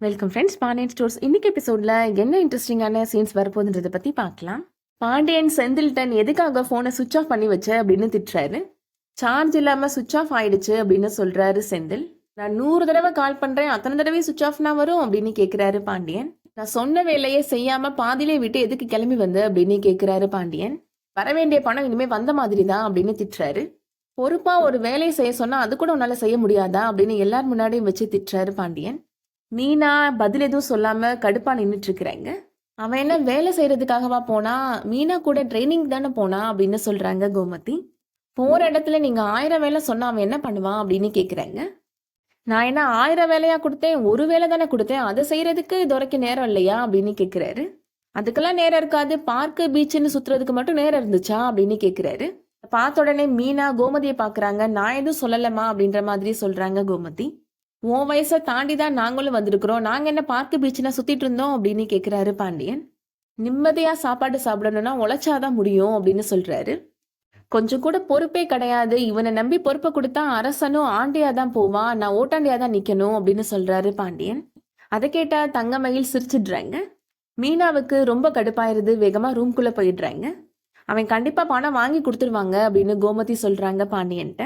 Welcome friends Pandian stores இன்னைக்கு எபிசோடில் என்ன இன்ட்ரெஸ்டிங்கான சீன்ஸ் வரப்போகுதுன்றதை பற்றி பார்க்கலாம். பாண்டியன் செந்தில்டன் எதுக்காக ஃபோனை சுவிச் ஆஃப் பண்ணி வச்ச அப்படின்னு திட்டுறாரு. சார்ஜ் இல்லாமல் சுவிச் ஆஃப் ஆயிடுச்சு அப்படின்னு சொல்கிறாரு செந்தில். நான் நூறு தடவை கால் பண்ணுறேன் அத்தனை தடவை சுவிச் ஆஃப்னா வரும் அப்படின்னு கேட்குறாரு பாண்டியன். நான் சொன்ன வேலையை செய்யாமல் பாதியிலே விட்டு எதுக்கு கிளம்பி வந்த அப்படின்னு கேட்குறாரு பாண்டியன். வர வேண்டிய பணம் இனிமேல் வந்த மாதிரி தான் அப்படின்னு திட்டுறாரு. பொறுப்பாக ஒரு வேலையை செய்ய சொன்னால் அது கூட உன்னால் செய்ய முடியாதா அப்படின்னு எல்லார் முன்னாடியும் வச்சு திட்டுறாரு பாண்டியன். மீனா பதில் எதுவும் சொல்லாம கடுப்பா நின்றுட்டு இருக்கிறாங்க அவன் என்ன வேலை செய்யறதுக்காகவா போனா மீனா கூட ட்ரைனிங் தானே போனா அப்படின்னு சொல்றாங்க கோமதி. போற இடத்துல நீங்க ஆயிரம் வேலை சொன்னா அவன் என்ன பண்ணுவான் அப்படின்னு கேக்குறாங்க. நான் என்ன ஆயிரம் வேலையா கொடுத்தேன் ஒரு வேலை தானே கொடுத்தேன் அதை செய்யறதுக்கு இது வரைக்கும் நேரம் இல்லையா அப்படின்னு கேக்குறாரு. அதுக்கெல்லாம் நேரம் இருக்காது பார்க்கு பீச்சுன்னு சுத்துறதுக்கு மட்டும் நேரம் இருந்துச்சா அப்படின்னு கேக்குறாரு. பார்த்த உடனே மீனா கோமதியை பாக்குறாங்க நான் எதுவும் சொல்லலமா அப்படின்ற மாதிரி சொல்றாங்க கோமதி. உன் வயசை தாண்டி தான் நாங்களும் வந்திருக்கிறோம். நாங்கள் என்ன பார்க்கு பீச்னா சுற்றிட்டு இருந்தோம் அப்படின்னு கேட்குறாரு பாண்டியன். நிம்மதியாக சாப்பாடு சாப்பிடணும்னா உழைச்சாதான் முடியும் அப்படின்னு சொல்கிறாரு கொஞ்சம் கூட பொறுப்பே கிடையாது. இவனை நம்பி பொறுப்பை கொடுத்தா அரசனும் ஆண்டியா தான் போவான் நான் ஓட்டாண்டியா தான் நிக்கணும் அப்படின்னு சொல்றாரு பாண்டியன். அதை கேட்டா தங்கமயில் சிரிச்சிடுறாங்க. மீனாவுக்கு ரொம்ப கடுப்பாயிருது. வேகமா ரூம்குள்ள போயிடுறாங்க. அவன் கண்டிப்பா பணம் வாங்கி கொடுத்துருவாங்க அப்படின்னு கோமதி சொல்றாங்க பாண்டியன்ட்ட.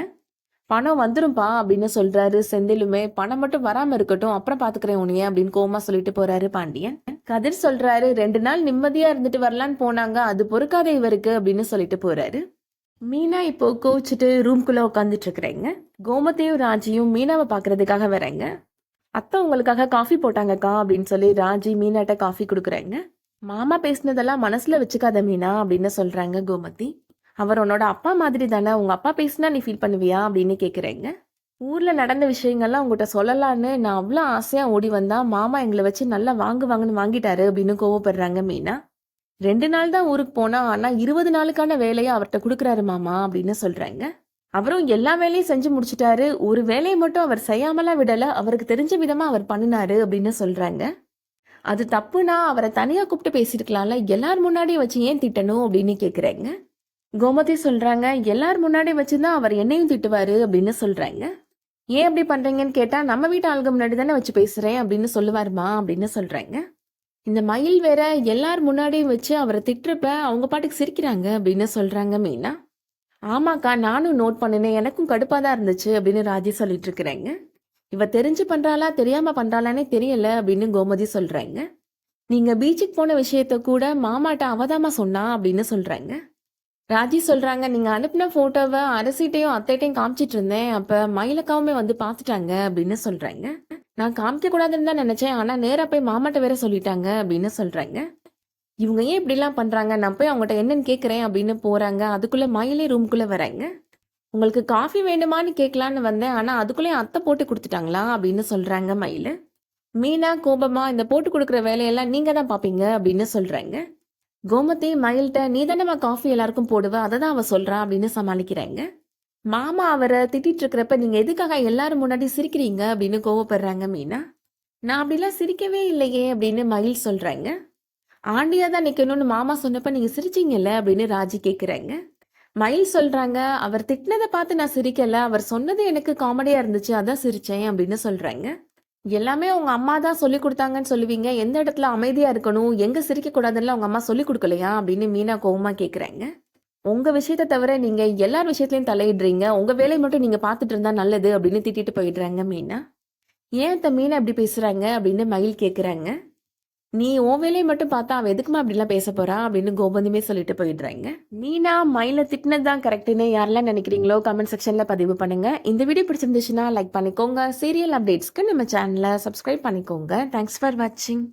பணம் வந்துரும்பா அப்படின்னு சொல்றாரு. செந்திலுமே பணம் மட்டும் வராம இருக்கட்டும் அப்புறம் பாத்துக்கிறேன் உனிய அப்படின்னு கோமா சொல்லிட்டு போறாரு பாண்டியன். கதிர் சொல்றாரு ரெண்டு நாள் நிம்மதியா இருந்துட்டு வரலான்னு போனாங்க அது பொறுக்காத இவருக்கு அப்படின்னு சொல்லிட்டு போறாரு. மீனா இப்போ கோவிச்சுட்டு ரூம்குள்ள உட்காந்துட்டு இருக்கிறேங்க. கோமத்தையும் ராஜியும் மீனாவை பாக்குறதுக்காக வரேங்க. அத்தை உங்களுக்காக காஃபி போட்டாங்கக்கா அப்படின்னு சொல்லி ராஜி மீனாட்ட காஃபி கொடுக்குறாங்க. மாமா பேசினதெல்லாம் மனசுல வச்சுக்காத மீனா அப்படின்னு சொல்றாங்க கோமதி. அவர் உன்னோட அப்பா மாதிரி தானே உங்கள் அப்பா பேசினா நீ ஃபீல் பண்ணுவியா அப்படின்னு கேட்குறேங்க ஊரில் நடந்த விஷயங்கள்லாம் உங்கள்கிட்ட சொல்லலான்னு நான் அவ்வளோ ஆசையாக ஓடி வந்தால் மாமா எங்களை வச்சு நல்லா வாங்கு வாங்குன்னு வாங்கிட்டாரு அப்படின்னு கோவப்படுறாங்க மீனா. ரெண்டு நாள் தான் ஊருக்கு போனா ஆனால் இருபது நாளுக்கான வேலையை அவர்கிட்ட கொடுக்குறாரு மாமா அப்படின்னு சொல்கிறாங்க அவரும் எல்லா வேலையும் செஞ்சு முடிச்சிட்டாரு. ஒரு வேலையை மட்டும் அவர் செய்யாமலாம் விடலை அவருக்கு தெரிஞ்ச விதமாக அவர் பண்ணினாரு அப்படின்னு சொல்கிறாங்க அது தப்புனா அவரை தனியாக கூப்பிட்டு பேசியிருக்கலாம்ல எல்லார் முன்னாடியும் வச்சு ஏன் திட்டணும் அப்படின்னு கேட்குறேங்க கோமதி சொல்றாங்க எல்லார் முன்னாடி வச்சுதான் அவர் என்னையும் திட்டுவாரு அப்படின்னு சொல்றாங்க. ஏன் அப்படி பண்றீங்கன்னு கேட்டா நம்ம வீட்டு ஆளுங்க முன்னாடி தானே வச்சு பேசுறேன் அப்படின்னு சொல்லுவாருமா அப்படின்னு சொல்றாங்க. இந்த மயில் வேற எல்லார் முன்னாடியும் வச்சு அவரை திட்டுறப்ப அவங்க பாட்டுக்கு சிரிக்கிறாங்க அப்படின்னு சொல்றாங்க மீனா. ஆமாக்கா நானும் நோட் பண்ணினேன் எனக்கும் கடுப்பாக தான் இருந்துச்சு அப்படின்னு ராஜி சொல்லிட்டு இருக்கிறாங்க. இவ தெரிஞ்சு பண்றாளா தெரியாம பண்றாளானே தெரியல அப்படின்னு கோமதி சொல்றாங்க. நீங்க பீச்சுக்கு போன விஷயத்த கூட மாமாட்ட அவதாமா சொன்னா அப்படின்னு சொல்றாங்க. ராஜி சொல்கிறாங்க நீங்கள் அனுப்பின ஃபோட்டோவை அரசிட்டையும் அத்தைட்டையும் காமிச்சிட்டு இருந்தேன். அப்போ மயிலக்காவுமே வந்து பார்த்துட்டாங்க அப்படின்னு சொல்கிறாங்க நான் காமிக்க கூடாதுன்னு தான் நினச்சேன். ஆனால் நேராக போய் மாமாட்ட வேற சொல்லிட்டாங்க அப்படின்னு சொல்கிறாங்க இவங்க ஏன் இப்படிலாம் பண்ணுறாங்க நான் போய் அவங்ககிட்ட என்னன்னு கேட்குறேன் அப்படின்னு போகிறாங்க அதுக்குள்ளே மயிலே ரூம்குள்ளே வராங்க. உங்களுக்கு காஃபி வேணுமான்னு கேட்கலான்னு வந்தேன். ஆனால் அதுக்குள்ளேயும் அத்தை போட்டு கொடுத்துட்டாங்களா? அப்படின்னு சொல்கிறாங்க மயில். மீனா கோபமா இந்த போட்டு கொடுக்குற வேலையெல்லாம் நீங்கள் தான் பார்ப்பீங்க அப்படின்னு சொல்கிறாங்க கோமதி மயில்கிட்ட நீ தானேம்மா காஃபி எல்லாருக்கும் போடுவ? அதை தான் அவ சொல்றா அப்படின்னு சமாளிக்கிறாங்க. மாமா அவரை திட்டிட்டு இருக்கிறப்ப நீங்க எதுக்காக எல்லாரும் முன்னாடி சிரிக்கிறீங்க? அப்படின்னு கோவப்படுறாங்க மீனா. நான் அப்படிலாம் சிரிக்கவே இல்லையே அப்படின்னு மயில் சொல்றாங்க. ஆண்டியா தான் நிக்கணும்னு மாமா சொன்னப்ப நீங்க சிரிச்சிங்கல்ல? அப்படின்னு ராஜி கேட்குறாங்க மயில் சொல்றாங்க அவர் திட்டினதை பார்த்து நான் சிரிக்கல. அவர் சொன்னது எனக்கு காமெடியா இருந்துச்சு அதான் சிரிச்சேன் அப்படின்னு சொல்றாங்க. எல்லாமே உங்க அம்மா தான் சொல்லி கொடுத்தாங்கன்னு சொல்லுவீங்க. எந்த இடத்துல அமைதியா இருக்கணும்? எங்க சிரிக்க கூடாதுன்னு உங்க அம்மா சொல்லி கொடுக்கலையா? அப்படின்னு மீனா கோவமா கேக்குறாங்க. உங்க விஷயத்த தவிர நீங்க எல்லார் விஷயத்துலயும் தலையிடுறீங்க. உங்க வேலையை மட்டும் நீங்க பாத்துட்டு இருந்தா நல்லது அப்படின்னு திட்டிட்டு போயிடுறாங்க மீனா. ஏன் இந்த மீனா இப்படி பேசுறாங்க அப்படின்னு மயில் கேக்குறாங்க. நீ உன் வேலையை மட்டும் பார்த்தா அவன் எதுக்குமா அப்படிலாம் பேச போறா அப்படின்னு கோபந்தமே சொல்லிட்டு போயிடுறாங்க. மீனா மயில திட்டினது தான் கரெக்டுன்னு யாரெல்லாம் நினைக்கிறீங்களோ கமெண்ட் செக்ஷன்ல பதிவு பண்ணுங்க. இந்த வீடியோ பிடிச்சிருந்துச்சுன்னா லைக் பண்ணிக்கோங்க. சீரியல் அப்டேட்ஸ்க்கு நம்ம சேனலை சப்ஸ்கிரைப் பண்ணிக்கோங்க. தேங்க்ஸ் ஃபார் வாட்சிங்